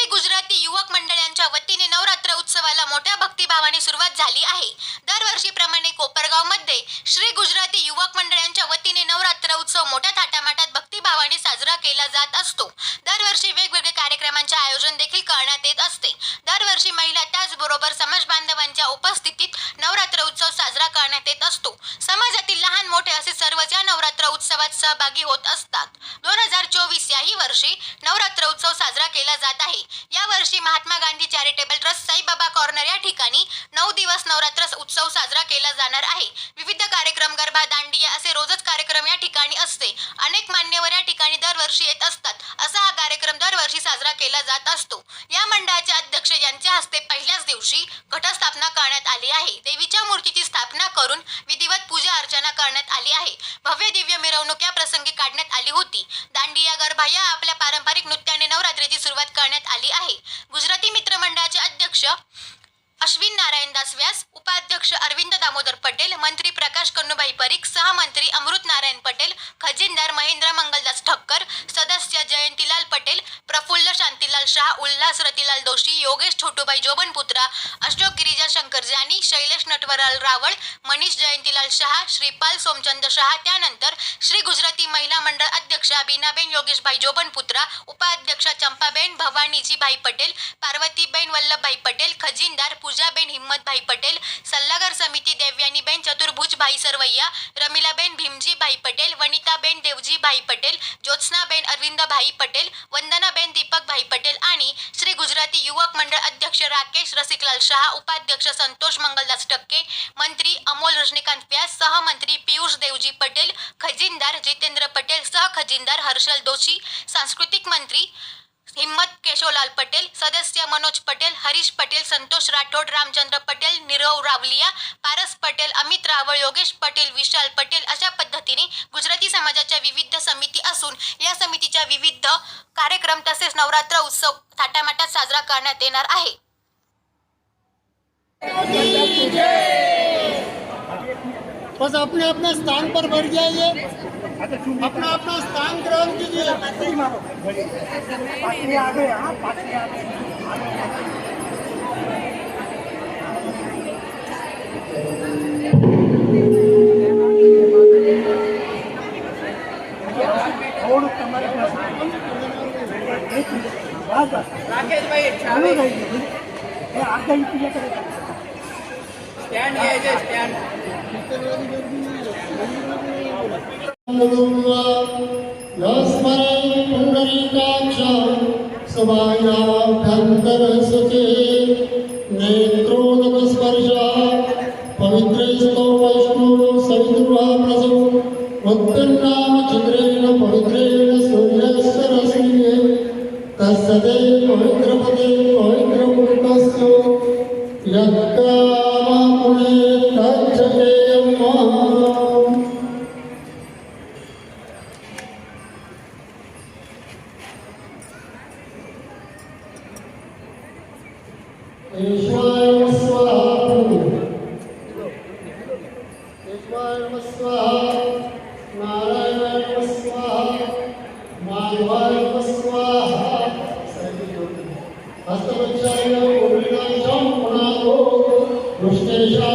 श्री गुजराती युवक मंडळांच्या वतीने नवरात्र उत्सवाला मोठ्या भक्तिभावाने सुरुवात झाली आहे. दरवर्षीप्रमाणे कोपरगावमध्ये श्री गुजराती युवक मंडळांच्या वतीने नवरात्र उत्सव मोठ्या थाटामाटात भक्तिभावाने साजरा केला जात असतो. दरवर्षी वेगवेगळ्या कार्यक्रमांचे आयोजन देखील करण्यात येत असते. दरवर्षी महिला त्याचबरोबर समाज बांधवांच्या उपस्थितीत नवरात्र उत्सव साजरा करण्यात येत असतो. समाजातील लहान मोठे असे सर्वच या नवरात्र उत्सवात सहभागी होत असतात. चोवीस याही वर्षी नवरात्र उत्सव साजरा केला जात आहे. या वर्षी Mahatma Gandhi charitable trust Saibaba corner या ठिकाणी नऊ दिवस नवरात्र उत्सव साजरा केला जाणार आहे. विविध कार्यक्रम गरबा दांडिया असे रोजच कार्यक्रम या ठिकाणी असते. अनेक मान्यवर या ठिकाणी दरवर्षी येत असतात. असा हा कार्यक्रम दरवर्षी साजरा केला जात असतो. या मंडळाचे अध्यक्ष यांच्या हस्ते पहिल्याच दिवशी घटस्थापना करण्यात आली आहे. देवीच्या मूर्तीची स्थापना करून विधी योजना करण्यात आली आहे. भव्य दिव्य मिरवणूक या प्रसंगी काढण्यात आली होती. दांडिया गरबा या आपल्या पारंपरिक नृत्याने नवरात्रीची सुरुवात करण्यात आली आहे. गुजराती मित्र मंडळाचे अध्यक्ष अश्विन नारायण दास व्यास उपाध्यक्ष अरविंद दामोदर पटेल मंत्री प्रकाश कन्नुभाई परीख सहमंत्री अमृत नारायण पटेल खजिनदार महेंद्र मंगलदास ठक्कर सदस्य जयंतीलाल पटेल प्रफुल्ल રતિલાલ શાહ, ઉલ્લાસ, રતિલાલ દોશી, યોગેશ છોટુભાઈ જોબનપુત્રા, અશોક ગિરિજા શંકર જાની, શૈલેષ નટવરલાલ રાવળ, મનીષ જયંતિલાલ શાહ, શ્રીપાલ સોમચંદ શાહ, ત્યાનંતર શ્રી ગુજરાતી મહિલા મંડળ અધ્યક્ષા બીનાબેન યોગેશભાઈ જોબનપુત્રા, ઉપાધ્યક્ષા ચંપાબેન ભવાનીજીભાઈ પટેલ, પાર્વતીબેન વલ્લભભાઈ પટેલ, ખજીનદાર પૂજાબેન હિંમતભાઈ પટેલ, સલ્લાગાર સમિતિ દેવ્યાનીબેન ચતુર્ભુજભાઈ સરવૈયા, રમીલાબેન ભીમજીભાઈ પટેલ, વનિતાબેન દેવજીભાઈ પટેલ, જ્યોત્સનાબેન અરવિંદભાઈ પટેલ, વંદનાબેન દીપકભાઈ પટેલ पटेल आणि श्री गुजराती युवक मंडळ अध्यक्ष राकेश रसिकलाल शहा उपाध्यक्ष संतोष मंगलदास टक्के मंत्री अमोल रजनीकांत व्यास सहमंत्री पियुष देवजी पटेल खजिनदार जितेंद्र पटेल सहखजिनदार हर्षल दोशी सांस्कृतिक मंत्री हिम्मत केशवलाल पटेल सदस्य मनोज पटेल हरीश पटेल संतोष राठोड रामचंद्र पटेल निरव रावलिया पारस पटेल अमित रावळ योगेश पटेल विशाल पटेल अशा पद्धतीने गुजराती समाजाच्या विविध समिती असून या समितीच्या विविध कार्यक्रम तसेच नवरात्र उत्सव थाटामाटात साजरा करण्यात येणार आहे. बस अपने अपने स्थान पर बैठ जाइए अपना अपना स्थान ग्रहण कीजिए। राकेशभाई चावी स्टँड घ्यायचे स्टँड। यस्मै पुण्डरीकाक्ष समायाभ्यन्तरसुचे नेत्रोदकस्पर्शः पवित्रैस्तो वैष्णवो सवितुर्वा प्रसौ वक्तन्नाम चन्द्रेण पवित्रेण सूर्यस्य रश्मिः तस्य पवित्रपदे पवित्रभूतस्य यत्कामपुणे ईश्वराय नमः स्वाहा नारायणाय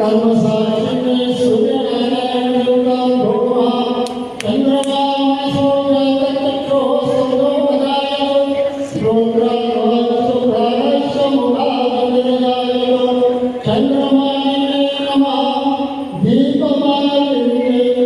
Program